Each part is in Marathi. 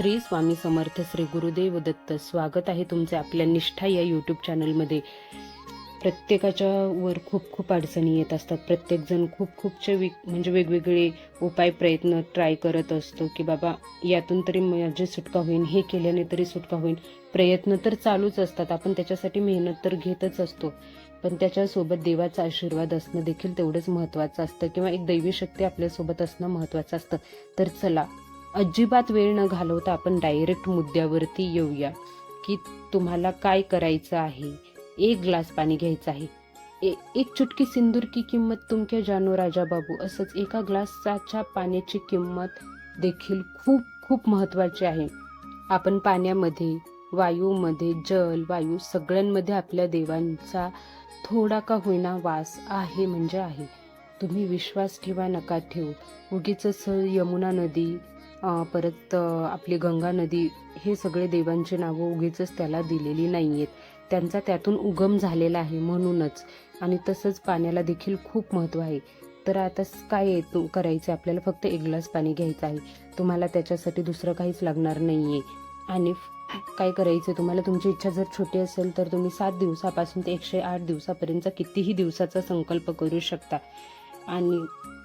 श्री स्वामी समर्थ श्री गुरुदेव दत्त. स्वागत आहे तुमचे आपल्या निष्ठा या यूट्यूब चॅनलमध्ये प्रत्येकाच्या वर खूप खूप अडचणी येत असतात. प्रत्येकजण खूप खूपचे वेग म्हणजे वेगवेगळे उपाय प्रयत्न ट्राय करत असतो की बाबा यातून तरी माझी सुटका होईल हे केल्याने तरी सुटका होईल प्रयत्न तर चालूच असतात. आपण त्याच्यासाठी मेहनत तर घेतच असतो. पण त्याच्यासोबत देवाचा आशीर्वाद असणं देखील तेवढंच महत्त्वाचं असतं. किंवा एक दैवी शक्ती आपल्यासोबत असणं महत्त्वाचं असतं. तर चला अजिबात वेळ न घालवता आपण डायरेक्ट मुद्द्यावरती येऊया. की तुम्हाला काय करायचं आहे? एक ग्लास पाणी घ्यायचं आहे. ए- एक चुटकी सिंदूर की किंमत तुमक्या जानो राजा बाबू असंच एका ग्लासाच्या पाण्याची किंमत देखील खूप खूप महत्त्वाची आहे. आपण पाण्यामध्ये वायूमध्ये जल वायू सगळ्यांमध्ये आपल्या देवांचा थोडा का होईना वास आहे म्हणजे आहे. तुम्ही विश्वास ठेवा नका ठेवू. उगीच यमुना नदी परत आपली गंगा नदी हे सगळे देवांची नावं उगीच त्याला दिलेली नाही आहेत त्यांचा त्यातून उगम झालेला आहे म्हणूनच. आणि तसंच पाण्याला देखील खूप महत्त्व आहे. तर आता काय करायचं? आपल्याला फक्त एक ग्लास पाणी घ्यायचं आहे. तुम्हाला त्याच्यासाठी दुसरं काहीच लागणार नाही आहे आणि काय करायचं? तुम्हाला तुमची इच्छा जर छोटी असेल तर तुम्ही सात दिवसापासून ते एकशे आठ दिवसापर्यंत कितीही दिवसाचा संकल्प करू शकता. आणि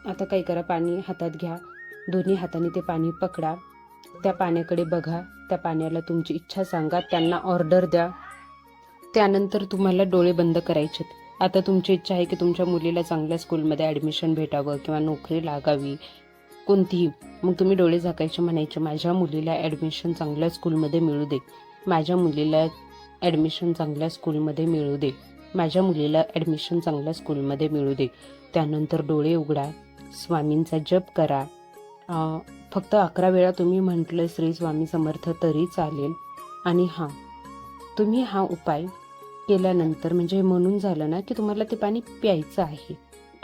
आता काय करा? पाणी हातात घ्या. दोन्ही हाताने ते पाणी पकडा. त्या पाण्याकडे बघा. त्या पाण्याला तुमची इच्छा सांगा. त्यांना ऑर्डर द्या. त्यानंतर तुम्हाला डोळे बंद करायचेत आता तुमची इच्छा आहे की तुमच्या मुलीला चांगल्या स्कूलमध्ये ॲडमिशन भेटावं किंवा नोकरी लागावी. कोणतीही. मग तुम्ही डोळे झाकायचे म्हणायचे माझ्या मुलीला ॲडमिशन चांगल्या स्कूलमध्ये मिळू दे. माझ्या मुलीला ॲडमिशन चांगल्या स्कूलमध्ये मिळू दे. माझ्या मुलीला ॲडमिशन चांगल्या स्कूलमध्ये मिळू दे. त्यानंतर डोळे उघडा. स्वामींचा जप करा. फक्त अकरा वेळा तुम्ही म्हटलं श्री स्वामी समर्थ तरी चालेल. आणि हां तुम्ही हा उपाय केल्यानंतर म्हणजे म्हणून झालं ना की तुम्हाला ते पाणी प्यायचं आहे.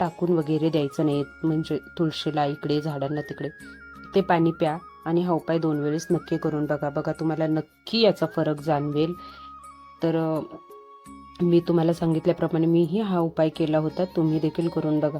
टाकून वगैरे द्यायचं नाही म्हणजे तुळशीला इकडे झाडांना तिकडे. ते पाणी प्या आणि हा उपाय दोन वेळेस नक्की करून बघा. बघा तुम्हाला नक्की याचा फरक जाणवेल. तर मी तुम्हाला सांगितल्याप्रमाणे मीही हा उपाय केला होता. तुम्ही देखील करून बघा.